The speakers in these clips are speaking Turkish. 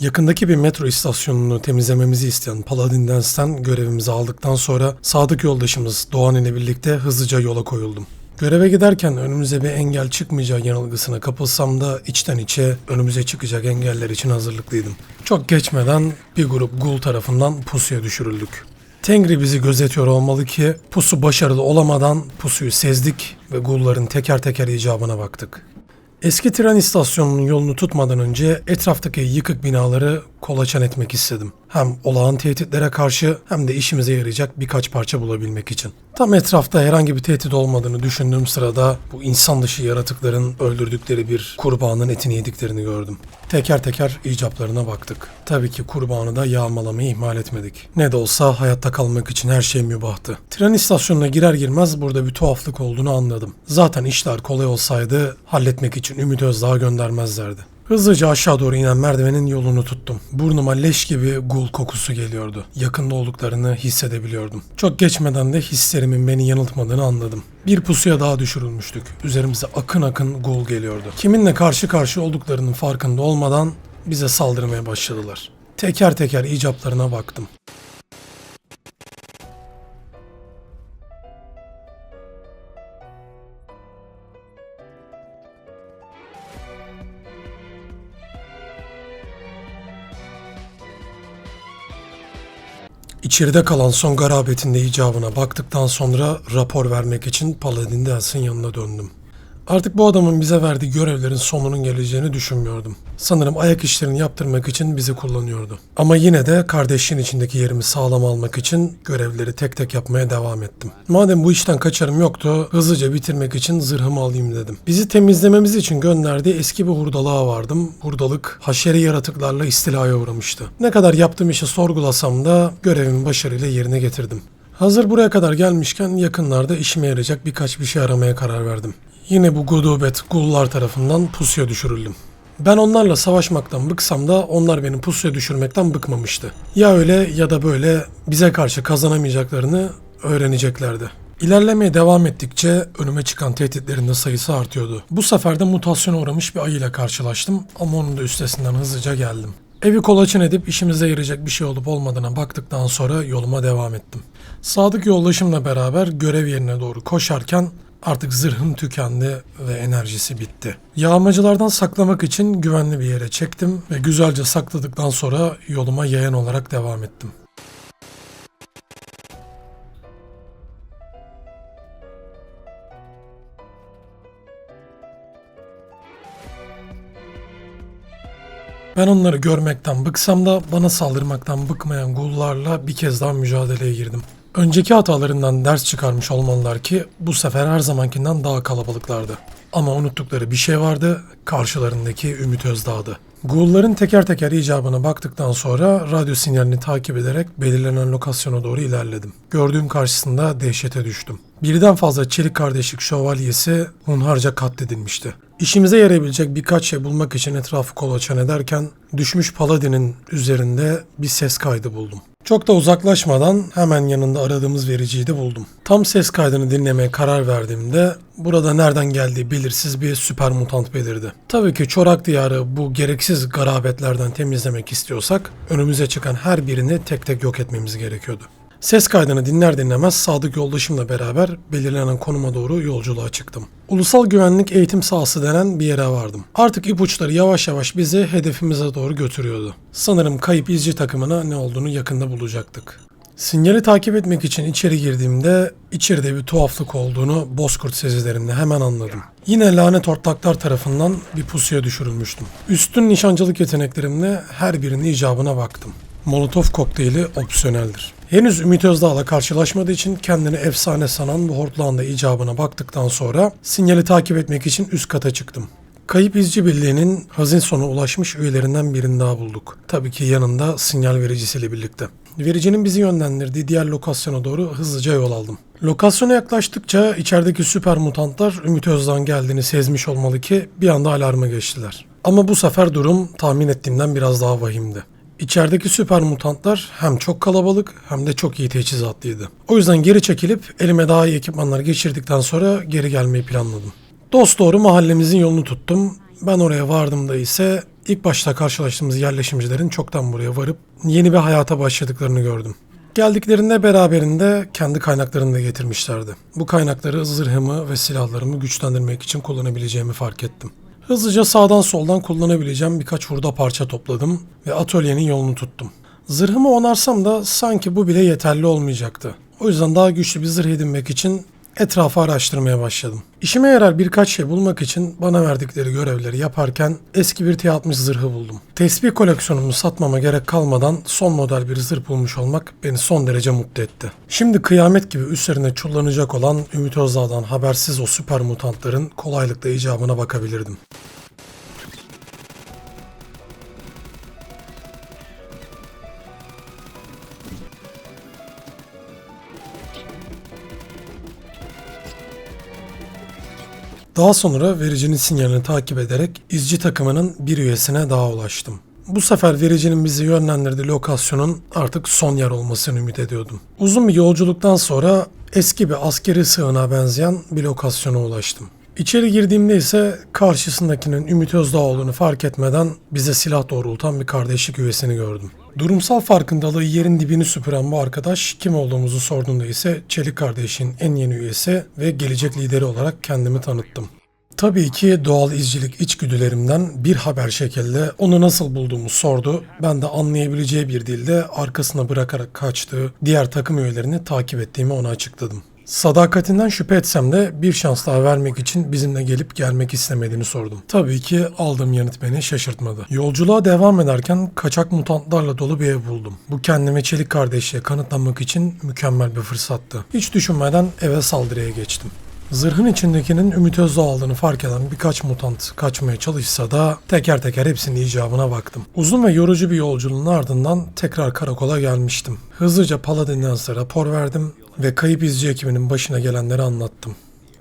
Yakındaki bir metro istasyonunu temizlememizi isteyen Paladin Dance'den görevimizi aldıktan sonra sadık yoldaşımız Doğan ile birlikte hızlıca yola koyuldum. Göreve giderken önümüze bir engel çıkmayacağı yanılgısına kapılsam da içten içe önümüze çıkacak engeller için hazırlıklıydım. Çok geçmeden bir grup gul tarafından pusuya düşürüldük. Tengri bizi gözetiyor olmalı ki pusu başarılı olamadan pusuyu sezdik ve gulların teker teker icabına baktık. Eski tren istasyonunun yolunu tutmadan önce etraftaki yıkık binaları kolaçan etmek istedim. Hem olağan tehditlere karşı hem de işimize yarayacak birkaç parça bulabilmek için. Tam etrafta herhangi bir tehdit olmadığını düşündüğüm sırada bu insan dışı yaratıkların öldürdükleri bir kurbanın etini yediklerini gördüm. Teker teker icaplarına baktık. Tabii ki kurbanı da yağmalamayı ihmal etmedik. Ne de olsa hayatta kalmak için her şey mübahtı. Tren istasyonuna girer girmez burada bir tuhaflık olduğunu anladım. Zaten işler kolay olsaydı halletmek için Ümit Özdağ'a göndermezlerdi. Hızlıca aşağı doğru inen merdivenin yolunu tuttum. Burnuma leş gibi gul kokusu geliyordu. Yakında olduklarını hissedebiliyordum. Çok geçmeden de hislerimin beni yanıltmadığını anladım. Bir pusuya daha düşürülmüştük. Üzerimize akın akın gul geliyordu. Kiminle karşı karşı olduklarının farkında olmadan bize saldırmaya başladılar. Teker teker icaplarına baktım. İçeride kalan son garabetinde icabına baktıktan sonra rapor vermek için Paladin Dels'in yanına döndüm. Artık bu adamın bize verdiği görevlerin sonunun geleceğini düşünmüyordum. Sanırım ayak işlerini yaptırmak için bizi kullanıyordu. Ama yine de kardeşin içindeki yerimi sağlam almak için görevleri tek tek yapmaya devam ettim. Madem bu işten kaçarım yoktu, hızlıca bitirmek için zırhımı alayım dedim. Bizi temizlememiz için gönderdiği eski bir hurdalığa vardım. Hurdalık haşeri yaratıklarla istilaya uğramıştı. Ne kadar yaptığım işi sorgulasam da görevimi başarıyla yerine getirdim. Hazır buraya kadar gelmişken yakınlarda işime yarayacak birkaç bir şey aramaya karar verdim. Yine bu gudubet gullar tarafından pusuya düşürüldüm. Ben onlarla savaşmaktan bıksam da onlar beni pusuya düşürmekten bıkmamıştı. Ya öyle ya da böyle bize karşı kazanamayacaklarını öğreneceklerdi. İlerlemeye devam ettikçe önüme çıkan tehditlerin de sayısı artıyordu. Bu sefer de mutasyona uğramış bir ayı ile karşılaştım ama onun da üstesinden hızlıca geldim. Evi kolaçan edip işimize yarayacak bir şey olup olmadığına baktıktan sonra yoluma devam ettim. Sadık yoldaşımla beraber görev yerine doğru koşarken artık zırhım tükendi ve enerjisi bitti. Yağmacılardan saklamak için güvenli bir yere çektim ve güzelce sakladıktan sonra yoluma yayan olarak devam ettim. Ben onları görmekten bıksam da bana saldırmaktan bıkmayan gullarla bir kez daha mücadeleye girdim. Önceki hatalarından ders çıkarmış olmalılar ki bu sefer her zamankinden daha kalabalıklardı. Ama unuttukları bir şey vardı, karşılarındaki Ümit Özdağ'dı. Gulların teker teker icabına baktıktan sonra radyo sinyalini takip ederek belirlenen lokasyona doğru ilerledim. Gördüğüm karşısında dehşete düştüm. Birden fazla çelik kardeşlik şövalyesi hunharca katledilmişti. İşimize yarayabilecek birkaç şey bulmak için etrafı kolaçan ederken düşmüş Paladin'in üzerinde bir ses kaydı buldum. Çok da uzaklaşmadan hemen yanında aradığımız vericiyi de buldum. Tam ses kaydını dinlemeye karar verdiğimde burada nereden geldiği belirsiz bir süper mutant belirdi. Tabii ki Çorak Diyarı bu gereksiz garabetlerden temizlemek istiyorsak önümüze çıkan her birini tek tek yok etmemiz gerekiyordu. Ses kaydını dinler dinlemez Sadık yoldaşımla beraber belirlenen konuma doğru yolculuğa çıktım. Ulusal Güvenlik Eğitim Sahası denen bir yere vardım. Artık ipuçları yavaş yavaş bizi hedefimize doğru götürüyordu. Sanırım kayıp izci takımına ne olduğunu yakında bulacaktık. Sinyali takip etmek için içeri girdiğimde içeride bir tuhaflık olduğunu Bozkurt sezilerimle hemen anladım. Yine lanet ortaklar tarafından bir pusuya düşürülmüştüm. Üstün nişancılık yeteneklerimle her birinin icabına baktım. Molotov kokteyli opsiyoneldir. Henüz Ümit Özdağ'la karşılaşmadığı için kendini efsane sanan bu hortlağında icabına baktıktan sonra sinyali takip etmek için üst kata çıktım. Kayıp İzci Birliği'nin hazin sona ulaşmış üyelerinden birini daha bulduk. Tabii ki yanında sinyal vericisiyle birlikte. Vericinin bizi yönlendirdiği diğer lokasyona doğru hızlıca yol aldım. Lokasyona yaklaştıkça içerideki süper mutantlar Ümit Özdağ'ın geldiğini sezmiş olmalı ki bir anda alarma geçtiler. Ama bu sefer durum tahmin ettiğimden biraz daha vahimdi. İçerideki süper mutantlar hem çok kalabalık hem de çok iyi teçhizatlıydı. O yüzden geri çekilip elime daha iyi ekipmanlar geçirdikten sonra geri gelmeyi planladım. Dost doğru mahallemizin yolunu tuttum. Ben oraya vardığımda ise ilk başta karşılaştığımız yerleşimcilerin çoktan buraya varıp yeni bir hayata başladıklarını gördüm. Geldiklerinde beraberinde kendi kaynaklarını da getirmişlerdi. Bu kaynakları zırhımı ve silahlarımı güçlendirmek için kullanabileceğimi fark ettim. Hızlıca sağdan soldan kullanabileceğim birkaç hurda parça topladım ve atölyenin yolunu tuttum. Zırhımı onarsam da sanki bu bile yeterli olmayacaktı. O yüzden daha güçlü bir zırh edinmek için etrafı araştırmaya başladım. İşime yarar birkaç şey bulmak için bana verdikleri görevleri yaparken eski bir T-60 zırhı buldum. Tesbih koleksiyonumu satmama gerek kalmadan son model bir zırh bulmuş olmak beni son derece mutlu etti. Şimdi kıyamet gibi üstlerine çullanacak olan Ümit Özdağ'dan habersiz o süper mutantların kolaylıkla icabına bakabilirdim. Daha sonra vericinin sinyalini takip ederek izci takımının bir üyesine daha ulaştım. Bu sefer vericinin bizi yönlendirdiği lokasyonun artık son yer olmasını ümit ediyordum. Uzun bir yolculuktan sonra eski bir askeri sığınağa benzeyen bir lokasyona ulaştım. İçeri girdiğimde ise karşısındakinin Ümit Özdağ olduğunu fark etmeden bize silah doğrultan bir kardeşlik üyesini gördüm. Durumsal farkındalığı yerin dibini süpüren bu arkadaş kim olduğumuzu sorduğunda ise Çelik kardeşin en yeni üyesi ve gelecek lideri olarak kendimi tanıttım. Tabii ki doğal izcilik içgüdülerimden bir haber şekilde onu nasıl bulduğumu sordu. Ben de anlayabileceği bir dilde arkasına bırakarak kaçtığı diğer takım üyelerini takip ettiğimi ona açıkladım. Sadakatinden şüphe etsem de bir şans daha vermek için bizimle gelip gelmek istemediğini sordum. Tabii ki aldığım yanıt beni şaşırtmadı. Yolculuğa devam ederken kaçak mutantlarla dolu bir ev buldum. Bu kendime Çelik kardeşliğe kanıtlamak için mükemmel bir fırsattı. Hiç düşünmeden eve saldırıya geçtim. Zırhın içindekinin Ümit Özdağ aldığını fark eden birkaç mutant kaçmaya çalışsa da teker teker hepsinin icabına baktım. Uzun ve yorucu bir yolculuğun ardından tekrar karakola gelmiştim. Hızlıca Paladin'den rapor verdim ve kayıp izci ekibinin başına gelenleri anlattım.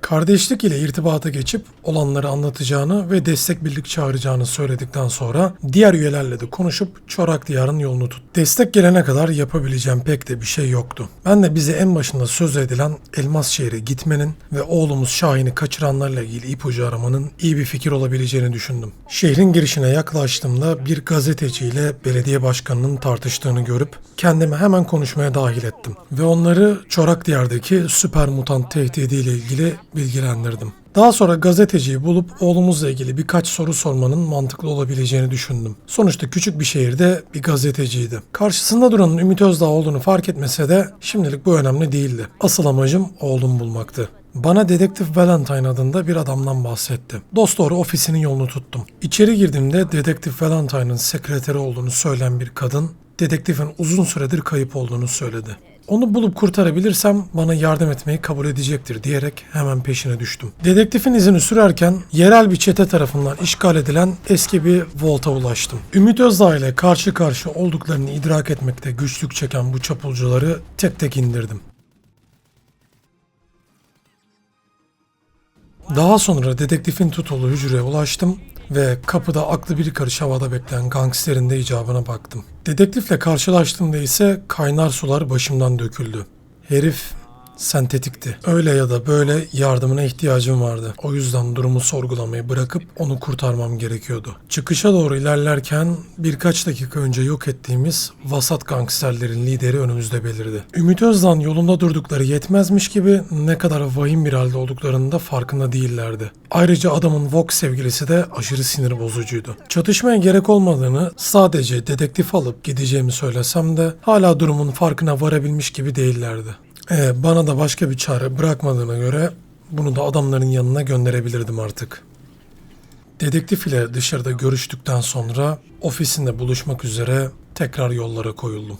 Kardeşlik ile irtibata geçip olanları anlatacağını ve destek birlik çağıracağını söyledikten sonra diğer üyelerle de konuşup Çorak Diyar'ın yolunu tut. Destek gelene kadar yapabileceğim pek de bir şey yoktu. Ben de bize en başında söz edilen Elmas Şehir'e gitmenin ve oğlumuz Şahin'i kaçıranlarla ilgili ipucu aramanın iyi bir fikir olabileceğini düşündüm. Şehrin girişine yaklaştığımda bir gazeteciyle belediye başkanının tartıştığını görüp kendimi hemen konuşmaya dahil ettim. Ve onları Çorak Diyar'daki süper mutant tehdidiyle ilgili bilgilendirdim. Daha sonra gazeteciyi bulup oğlumuzla ilgili birkaç soru sormanın mantıklı olabileceğini düşündüm. Sonuçta küçük bir şehirde bir gazeteciydi. Karşısında duranın Ümit Özdağ olduğunu fark etmese de şimdilik bu önemli değildi. Asıl amacım oğlum bulmaktı. Bana Dedektif Valentine adında bir adamdan bahsetti. Dost doğru ofisinin yolunu tuttum. İçeri girdiğimde Dedektif Valentine'ın sekreteri olduğunu söyleyen bir kadın, dedektifin uzun süredir kayıp olduğunu söyledi. Onu bulup kurtarabilirsem bana yardım etmeyi kabul edecektir diyerek hemen peşine düştüm. Dedektifin izini sürerken yerel bir çete tarafından işgal edilen eski bir volta ulaştım. Ümit Özdağ ile karşı karşı olduklarını idrak etmekte güçlük çeken bu çapulcuları tek tek indirdim. Daha sonra dedektifin tutulduğu hücreye ulaştım ve kapıda aklı bir karış havada bekleyen gangsterin de icabına baktım. Dedektifle karşılaştığımda ise kaynar sular başımdan döküldü. Herif sentetikti. Öyle ya da böyle yardımına ihtiyacım vardı. O yüzden durumu sorgulamayı bırakıp onu kurtarmam gerekiyordu. Çıkışa doğru ilerlerken birkaç dakika önce yok ettiğimiz vasat gangsterlerin lideri önümüzde belirdi. Ümit Özdağ'ın yolunda durdukları yetmezmiş gibi ne kadar vahim bir halde olduklarının da farkında değillerdi. Ayrıca adamın Vox sevgilisi de aşırı sinir bozucuydu. Çatışmaya gerek olmadığını sadece dedektif alıp gideceğimi söylesem de hala durumun farkına varabilmiş gibi değillerdi. Ee, bana da başka bir çare bırakmadığına göre bunu da adamların yanına gönderebilirdim artık. Dedektif ile dışarıda görüştükten sonra ofisinde buluşmak üzere tekrar yollara koyuldum.